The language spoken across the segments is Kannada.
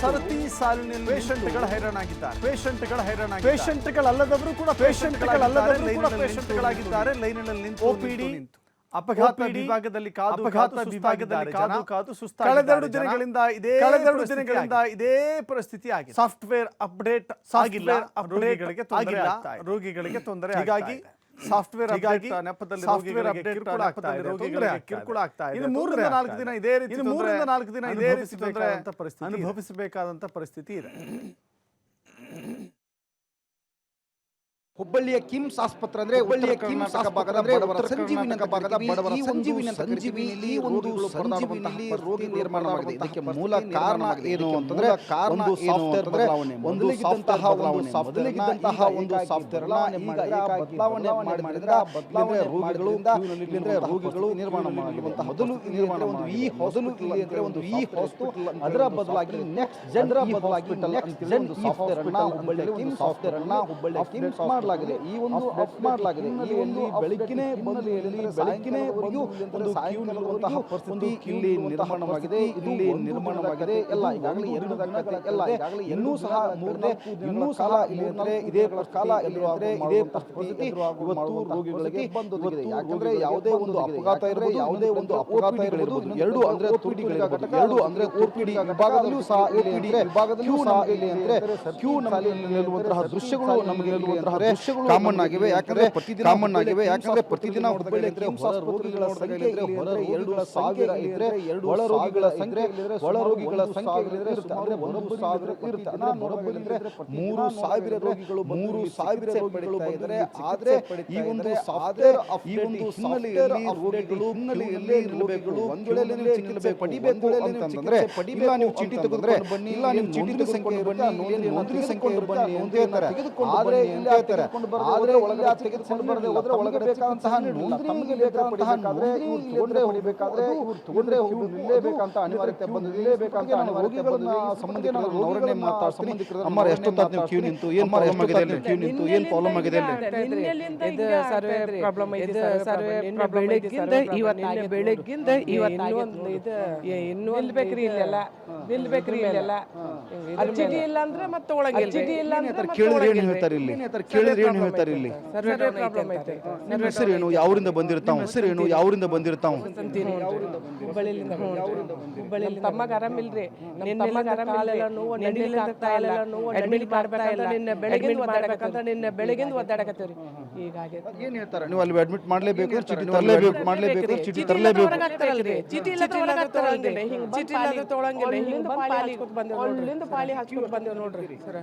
ಸರತಿ ಸಾಲಿನಲ್ಲಿ ಪೇಷಂಟ್ಗಳ ಹೈರಾಣಾಗಿದ್ದಾರೆ. ಪೇಷಂಟ್ಗಳ ಹೈರಾಣ ಪೇಷಂಟ್ಗಳಲ್ಲದವರು ಕೂಡ ಪೇಷಂಟ್ಗಳಲ್ಲದವರು ಕೂಡ ಪೇಷಂಟ್ಗಳಾಗಿದ್ದಾರೆ ಲೈನಿನಲ್ಲಿ ನಿಂತು ಓಪಿಡಿ ಅಪಘಾತ ವಿಭಾಗದಲ್ಲಿ ಕಾದು ಅಪಘಾತ ವಿಭಾಗದಲ್ಲಿ ಕಾದು. ಕಾದು ಸುಸ್ತ ಕಳೆದೆರಡು. ದಿನಗಳಿಂದ ಇದೇ ಕಳೆದೆರಡು ದಿನಗಳಿಂದ. ಇದೇ ಪರಿಸ್ಥಿತಿ ಆಗಿದೆ. ಸಾಫ್ಟ್ವೇರ್ ಅಪ್ಡೇಟ್ ಆಗಿಲ್ಲ. ರೋಗಿಗಳಿಗೆ ತೊಂದರೆ. ರೋಗಿಗಳಿಗೆ ತೊಂದರೆ ಹೀಗಾಗಿ ಸಾಫ್ಟ್ವೇರ್ ಹೀಗಾಗಿ ನೆಪದಲ್ಲಿ ಸಾಫ್ಟ್ವೇರ್ ಅಪ್ಡೇಟ್ ಕಿರುಕುಳ ಆಗ್ತಾ ಇದೆ, ರೋಗಿಗಳಿಗೆ ಕಿರುಕುಳ ಆಗ್ತಾ ಇದೆ, ಮೂರರಿಂದ ನಾಲ್ಕು ದಿನ ಇದೇ ರೀತಿ ಮೂರರಿಂದ ನಾಲ್ಕು ದಿನ ಇದೇ ರೀತಿ ತೊಂದರೆ ಪರಿಸ್ಥಿತಿ. ಅನುಭವಿಸಬೇಕಾದಂತ ಪರಿಸ್ಥಿತಿ ಇದೆ. ಹುಬ್ಬಳ್ಳಿಯ ಕಿಮ್ಸ್ ಆಸ್ಪತ್ರೆ ಅಂದ್ರೆ ಹುಬ್ಬಳ್ಳಿಯ ಕಿಮ್ಸ್ ಭಾಗದ ಬಡವರ ಸಂಜೀವಿನ ಭಾಗದ ಬಡವರ ಸಂಜೀವಿನ ಸಂಜೀವಿನಲ್ಲಿ ಒಂದು ಸಂಜೀವಿನಲ್ಲಿ ರೋಗಿ ನಿರ್ಮಾಣವಾಗಿದೆ ಇದಕ್ಕೆ ಮೂಲ ಕಾರಣ ಏನು ಅಂತಂದ್ರೆ ಒಂದು ಸಾಫ್ಟ್ವೇರ್ ಬದಲಾವಣೆ ಮೊದಲಿಗಿದ್ದಂತಹ ಒಂದು ಸಾಫ್ಟ್ವೇರ್ ಇದ್ದಂತಹ ಒಂದು ಸಾಫ್ಟ್ವೇರ್ ಈಗ ಬದಲಾವಣೆ ಮಾಡಿದ್ರೆ ಬದಲಾವಣೆ ರೋಗಿಗಳು ಇಲ್ಲಿಂದ್ರೆ ರೋಗಿಗಳು ನಿರ್ಮಾಣ ಮಾಡುವಂತಹ ಮೊದಲು ನಿರ್ಮಾಣ ಒಂದು ಈ ಹಾಸ್ಪಿಟಲ್ ಅಂದ್ರೆ ಒಂದು ಈ ಹಾಸ್ಪಿಟಲ್ ಅದರ ಬದಲಾಗಿ ನೆಕ್ಸ್ಟ್ ಜನರ ಬದಲಾಗಿ ನೆಕ್ಸ್ಟ್ ಜನ್ ಸಾಫ್ಟ್ವೇರ್ ಅನ್ನ ಹುಬ್ಬಳ್ಳಿ ಕಿಮ್ಸ್ ಸಾಫ್ಟ್ವೇರ್ ಅನ್ನ ಹುಬ್ಬಳ್ಳಿ ಕಿಮ್ಸ್ ಮಾಡಲಾಗಿದೆ. ಈ ಒಂದು ಆಫ್ ಮಾಡಲಾಗಿದೆ. ಈ ಒಂದು ಬೆಳಕಿನೇ ಬಂದು ಬಂದು ಒಂದು ಕ್ಯೂ ನಿಲ್ಲುವಂತಹ ಪರಿಸ್ಥಿತಿ ಇಲ್ಲಿ ನಿರ್ಮಾಣವಾಗಿದೆ. ಇಲ್ಲಿ ನಿರ್ಮಾಣವಾಗಿದೆ. ಎಲ್ಲ ಈಗಾಗಲೇ ಎರಡು ದಿನಗಳ ಎಲ್ಲ ಈಗಾಗಲೇ ಇನ್ನೂ ಸಹ ಮೂರನೇ ಇನ್ನೂ ಸಹ ಇಲ್ಲಿ ಅಂದರೆ ಇದೇ ಕಾಲ ಇಲ್ಲಿ ಅಂದ್ರೆ ಇದೇ ಪರಿಸ್ಥಿತಿ ಇವತ್ತು ರೋಗಿಗಳಿಗೆ ಬಂದೊದಗಿದೆ ಯಾಕಂದ್ರೆ ಯಾವುದೇ ಒಂದು ಅಪಘಾತ ಇರಬಹುದು ಯಾವುದೇ ಒಂದು ಅಪಘಾತ ಇರಬಹುದು. ಎರಡು ಅಂದ್ರೆ ಎರಡು ಅಂದ್ರೆ ಓಪಿಡಿ ವಿಭಾಗದಲ್ಲೂ ಸಹ ಇಲ್ಲಿ ವಿಭಾಗದಲ್ಲೂ ಸಹ ಇಲ್ಲಿ ಅಂದ್ರೆ ಕ್ಯೂ ನಮ್ಮಲ್ಲಿ ನಿಲ್ಲುವಂತಹ ದೃಶ್ಯಗಳು ನಮಗೆ ನಿಲ್ಲುವಂತಹ ಕಾಮನ್ ಆಗಿವೆ. ಯಾಕಂದ್ರೆ ಪ್ರತಿದಿನ ಕಾಮನ್ ಆಗಿವೆ. ಯಾಕಂದ್ರೆ ಪ್ರತಿದಿನ ಹುಬ್ಬಳ್ಳಿ ಅಂದ್ರೆ ಹೊರ ರೋಗಿಗಳ ಸಂಖ್ಯೆ ಹೊರ ಎರಡು ಸಾವಿರ ಇದ್ರೆ ಎರಡು ಒಳ ರೋಗಿಗಳ ಸಂಖ್ಯೆ ಒಳ ರೋಗಿಗಳ ಸಂಖ್ಯೆ ಇದ್ರೆ ಅಂದ್ರೆ ಒಂದು ಸಾವಿರ ಇರುತ್ತೆ. ಅಂದ್ರೆ ಮೂರು ಸಾವಿರ ರೋಗಿಗಳು ಮೂರು ಸಾವಿರ ರೋಗಿಗಳು ಬಂದರೆ ಆದ್ರೆ ಈ ಒಂದು ಸಾಫ್ಟ್ವೇರ್ ಈ ಒಂದು ಹಿನ್ನೆಲೆಯಲ್ಲಿ ರೋಗಿಗಳು ಹಿನ್ನೆಲೆಯಲ್ಲಿ ಒಂದು ವೇಳೆ ಚಿಕಿತ್ಸೆ ಪಡಿಬೇಕು ಅಂತಂದ್ರೆ ಇಲ್ಲ ನೀವು ಚೀಟಿ ತೆಗೆದ್ರೆ ಬನ್ನಿ ಇಲ್ಲ ನೀವು ಚೀಟಿ ಸಂಖ್ಯೆ ಬನ್ನಿ ನೋಂದಣಿ ಸಂಖ್ಯೆ ಬನ್ನಿ ಅಂತ ಹೇಳ್ತಾರೆ ಆದ್ರೆ ಇಲ್ಲಿ ಹೇಳ್ತಾರೆ ಆದ್ರೆ ಒಳಗಡೆ ತೆಗೆದುಕೊಂಡು ಬರದೆ ಹೋದ್ರೆ ಒಳಗಡೆ ಬೇಕಾದಂತಹ ನೋಂದಣಿಗೆ ಬೇಕಾದಂತಹ ನೋಂದಣಿ ತಗೊಂಡ್ರೆ ಹೋಗಬೇಕಾದ್ರೆ ಇವ್ರು ತಗೊಂಡ್ರೆ ಹೋಗಿ ನಿಲ್ಲೇಬೇಕಂತ ಅನಿವಾರ್ಯತೆ ಬಂದಿದೆ ನಿಲ್ಲೇಬೇಕಂತ ರೋಗಿಗಳನ್ನ ಸಂಬಂಧಿಕರ ಅವರನ್ನೇ ಮಾತಾಡ್ತೀನಿ ಅಮ್ಮ ಎಷ್ಟೊತ್ತಾದ ನೀವು ಕ್ಯೂ ನಿಂತು? ಏನ್ ಪ್ರಾಬ್ಲಮ್ ಆಗಿದೆ ಅಲ್ಲಿ? ಕ್ಯೂ ನಿಂತು? ಏನ್ ಪ್ರಾಬ್ಲಮ್ ಆಗಿದೆ ಅಲ್ಲಿ? ಇದು ಸರ್ವೆ ಪ್ರಾಬ್ಲಮ್ ಐತಿ ಸರ್ವೆ ಬೆಳಗ್ಗಿಂದ ಇವತ್ತು ಬೆಳಗ್ಗಿಂದ ಇವತ್ತು ಇದು ಇನ್ನೂ ನಿಲ್ಬೇಕ್ರಿ ಇಲ್ಲೆಲ್ಲ ನಿಲ್ಬೇಕ್ರಿ ಇಲ್ಲೆಲ್ಲ. ಚೀಟಿ ಇಲ್ಲ ಅಂದ್ರೆ ಮತ್ತೆ ಒಳಗೆ ಚೀಟಿ ಇಲ್ಲ ಅಂದ್ರೆ ಕೇಳಿದ್ರೆ ಏನು. ಹೇಳ್ತಾರೆ ಇಲ್ಲಿ ಕೇಳಿದ್ರೆ ಏನು ಹೇಳ್ತಾರೆ ಇಲ್ಲಿ. ಸರ್ವೆ ಪ್ರಾಬ್ಲಮ್ ಐತೆ ನಿಮ್ಮ ಹೆಸರೇನು ಯಾವರಿಂದ ಬಂದಿರ್ತಾವ ಹೆಸರೇನು ಯಾವರಿಂದ ಬಂದಿರ್ತಾವ ತಮ್ಮಗ ಆರಾಮಿಲ್ರಿ ನಿನ್ನ ತಮ್ಮಗ ಆರಾಮಿಲ್ಲ ನೋವು ನಡಿಲಿಕ್ಕೆ ಆಗ್ತಾ ಇಲ್ಲ. ನೋವು ಅಡ್ಮಿಟ್ ಮಾಡ್ಬೇಕಂತ ನಿನ್ನೆ ಬೆಳಗಿಂದ ಒದ್ದಾಡಕಂತ ನಿನ್ನ ಬೆಳಗಿಂದ ಒದ್ದಾಡಕತ್ತೀವ್ರಿ. ಹೀಗಾಗಿ ಏನು ಹೇಳ್ತಾರೆ? ನೀವು ಅಲ್ಲಿ ಅಡ್ಮಿಟ್ ಮಾಡಲೇಬೇಕು ಚೀಟಿ ತರಲೇಬೇಕು ಮಾಡಲೇಬೇಕು ಚೀಟಿ ತರಲೇಬೇಕು. ಚೀಟಿ ಇಲ್ಲ ತೊಗೊಳಂಗಿಲ್ಲ ಚೀಟಿ ಇಲ್ಲ ತೊಗೊಳಂಗಿಲ್ಲ ಹಿಂಗ್ ಪಾಲಿ ಬಂದೇವ್ ನೋಡ್ರಿ. ಅಲ್ಲಿಂದ ಪಾಲಿ ಹಾಸ್ಕೊತ ಬಂದೇವ್ ನೋಡ್ರಿ. ಸರ್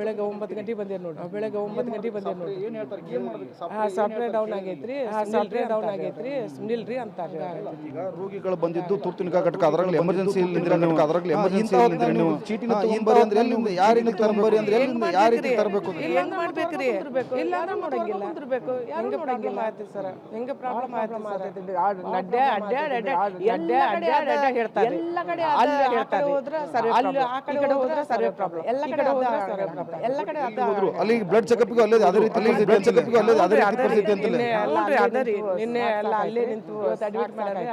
ಬೆಳಗ್ಗೆ ಒಂಬತ್ತು ಗಂಟೆ ಬಂದೇವ್ ನೋಡ್ರಿ. ಬೆಳಗ್ಗೆ ಒಂಬತ್ತು ಗಂಟೆ ಬಂದೇವೆ ನೋಡ್ರಿ. ಏನು ಹೇಳ್ತಾರೆ? ಏನ್ ಮಾಡಬೇಕು ಹಾ ಸಾಫ್ಟ್ವೇರ್ ಡೌನ್ ಆಗೈತ್ರಿ. ರೀ ಸಾಫ್ಟ್ವೇರ್ ಡೌನ್ ಆಗೈತ್ರಿ. ನಿಲ್ರಿ ಅಂತಾರೆ ಈಗ ರೋಗಿಗಳು ಬಂದಿದ್ದು ತುರ್ತು ನಿಗಾ ಘಟಕ. ಅದರಲ್ಲಿ ಎಮರ್ಜೆನ್ಸಿ ಇಲ್ಲಿಂದ್ರೆ ನೀವು ಅದರಲ್ಲಿ ಎಮರ್ಜೆನ್ಸಿ ಇಲ್ಲಿಂದ್ರೆ ನೀವು ಚೀಟಿನ ತಗೊಂಬರಿ ಅಂದ್ರೆ ಎಲ್ಲಿಂದ ಯಾರಿಂದ ತಗೊಂಬರಿ ಅಂದ್ರೆ ಎಲ್ಲಿಂದ ಯಾವ ರೀತಿ ತರಬೇಕು? ಇಲ್ಲ ಮಾಡ್ಬೇಕ್ರಿ ಇಲ್ಲ ಮಾಡಂಗಿಲ್ಲ ಕುಂದ್ರಬೇಕು ಹೆಂಗ ಪ್ರಾಬ್ಲಮ್ ಆಯ್ತು ಸರ್? ಹೆಂಗ ಪ್ರಾಬ್ಲಮ್ ಆಯ್ತು ಸರ್? ಅಡ್ಡೆ ಅಡ್ಡೆ ಅಡ್ಡೆ ಅಡ್ಡೆ ಅಡ್ಡೆ ಅಡ್ಡೆ ಹೇಳ್ತಾರೆ. ಎಲ್ಲ ಕಡೆ ಅಲ್ಲಿ ಹೇಳ್ತಾರೆ. ಹೋದ್ರೆ ಸರ್ವೆ ಅಲ್ಲಿ ಆ ಕಡೆ ಹೋದ್ರೆ ಸರ್ವೆ ಪ್ರಾಬ್ಲಮ್ ಎಲ್ಲ ಕಡೆ ಹೋದ್ರೆ ಸರ್ವೆ ಪ್ರಾಬ್ಲಮ್ ಎಲ್ಲ ಕಡೆ ಅದ ಹೋದ್ರು. ಅಲ್ಲಿ ಬ್ಲಡ್ ಚೆಕಪ್ಗೂ ಅಲ್ಲೇ ಅದೇ ರೀತಿ ಅಲ್ಲಿ ಬ್ಲಡ್ ಚೆಕಪ್ಗೂ ಅಲ್ಲೇ ಅದೇ ರೀತಿ ಪರಿಸ್ಥಿತಿ ಅಂತಲೇ. ನಿನ್ನೆ ಅದೇ ರೀ ನಿನ್ನೆ ಎಲ್ಲ ಅಲ್ಲೇ ನಿಂತು ಇವತ್ತು ಅಡ್ಮಿಟ್ ಮಾಡ್ಯಾರ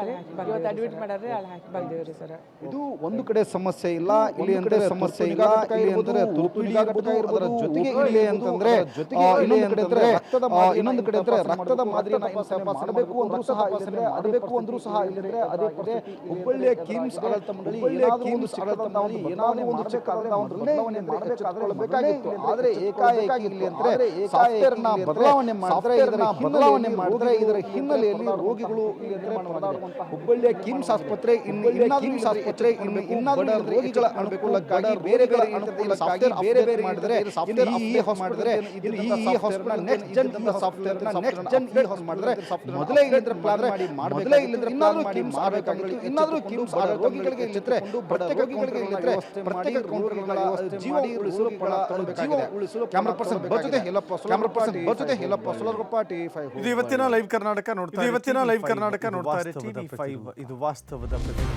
ಇವತ್ತು ಅಡ್ಮಿಟ್ ಮಾಡ್ಯಾರ ಅಲ್ಲಿ ಹಾಕಿ ಬಂದೇವ್ರಿ ಸರ್. ಇದು ಒಂದು ಕಡೆ ಸಮಸ್ಯೆ ಇಲ್ಲ ಇಲ್ಲಿ ಅಂದ್ರೆ ಸಮಸ್ಯೆ ಇಲ್ಲ ಇಲ್ಲಿ ಅಂದ್ರೆ ತುರ್ಪಿಡಿ ಇರ್ಬೋದು ಅದರ ಜೊತೆಗೆ ಇಲ್ಲಿ ಅಂತಂದ್ರೆ ಕಡೆ ಅಂದ್ರೆ ಆ, ಇನ್ನೊಂದು ಕಡೆ ಅಂದ್ರೆ ರಕ್ತದ ಮಾದರಿ ಮಾಡಬೇಕು ಅಂದ್ರೂ ಸಹ ಇಲ್ಲದ್ರೆ ಅದಬೇಕು ಅಂದ್ರೂ ಸಹ ಇಲ್ಲದ್ರೆ ಅದೇ ಪದೇ ಹುಬ್ಬಳ್ಳಿಯ ಕಿಮ್ಸ್ ಆಡಳಿತ ಮಂಡಳಿ ಕಿಮ್ಸ್ ಆಡಳಿತ ಮಂಡಳಿ ಏನಾದರೂ ಒಂದು ಚಿಕ್ಕದಾದ ಒಂದು ಬದಲಾವಣೆ ಮಾಡಬೇಕಾದ್ರೆ ಆದ್ರೆ ಏಕಾಏಕಿ ಇಲ್ಲಿ ಅಂದ್ರೆ ಸಾಫ್ಟ್ವೇರ್ನ ಬದಲಾವಣೆ ಮಾಡಿದ್ರೆ ಇದರ ಬದಲಾವಣೆ ಮಾಡಿದ್ರೆ ಇದರ ಹಿನ್ನೆಲೆಯಲ್ಲಿ ರೋಗಿಗಳು ಹುಬ್ಬಳ್ಳಿಯ ಕಿಮ್ಸ್ ಆಸ್ಪತ್ರೆ ಇನ್ನು ಕಿಮ್ಸ್ ಆಸ್ಪತ್ರೆ ಇನ್ನು ಇನ್ನಾದ್ರೂ ರೋಗಿಗಳ ಅನುಕೂಲಕ್ಕಾಗಿ ಬೇರೆ ಬೇರೆ ಸಾಫ್ಟ್ವೇರ್ ಬೇರೆ ಬೇರೆ ಮಾಡಿದ್ರೆ ಸಾಫ್ಟ್ವೇರ್ ಮಾಡಿದ್ರೆ ಈ ಹಾಸ್ಪಿಟಲ್ ನೆಕ್ಸ್ಟ್ ಜನ್ ಈ ಸಾಫ್ಟ್ವೇರ್ ನೆಕ್ಸ್ಟ್ ಜನ್ ಈ ಹೌಸ್ ಮಾಡಿದ್ರೆ ಮೊದಲೇ ಇಲ್ಲಿಂದ್ರ ಪ್ಲಾನ್ ಮಾಡಿ ಮೊದಲೇ ಇಲ್ಲಿಂದ್ರ ಇನ್ನಾದ್ರೂ ಕಿಮ್ಸ್ ಆಗಬೇಕಾಗಿತ್ತು. ಇನ್ನಾದ್ರೂ ಕಿಮ್ಸ್ ಆಗ ರೋಗಿಗಳಿಗೆ ಇಲ್ಲಿದ್ರೆ ಪ್ರತ್ಯೇಕ ರೋಗಿಗಳಿಗೆ ಇಲ್ಲಿದ್ರೆ ಪ್ರತ್ಯೇಕ ಕೌಂಟರ್ಗಳ ಜೀವ ಉಳಿಸಲು ಪಡ ಜೀವ ಉಳಿಸಲು ಕ್ಯಾಮ್ರಾ ಪರ್ಸನ್ ಎಲ್ಲ ಎಲ್ಲಪ್ಪ ಕ್ಯಾಮ್ರಾ ಪರ್ಸನ್ ಬರ್ಜೊತೆ ಎಲ್ಲಪ್ಪ ಸುಲರ್ಗೊಪ್ಪ ಟಿ ಫೈವ್ ಇದು ಇವತ್ತಿನ ಲೈವ್ ಕರ್ನಾಟಕ ನೋಡ್ತಾ ಇವತ್ತಿನ ಲೈವ್ ಕರ್ನಾಟಕ ನೋಡ್ತಾರೆ ನೋಡ್ತಾ ವಾಸ್ತವದ TV5. ಇದು ವಾಸ್ತವದ ಪ್ರತಿಧ್ವನಿ.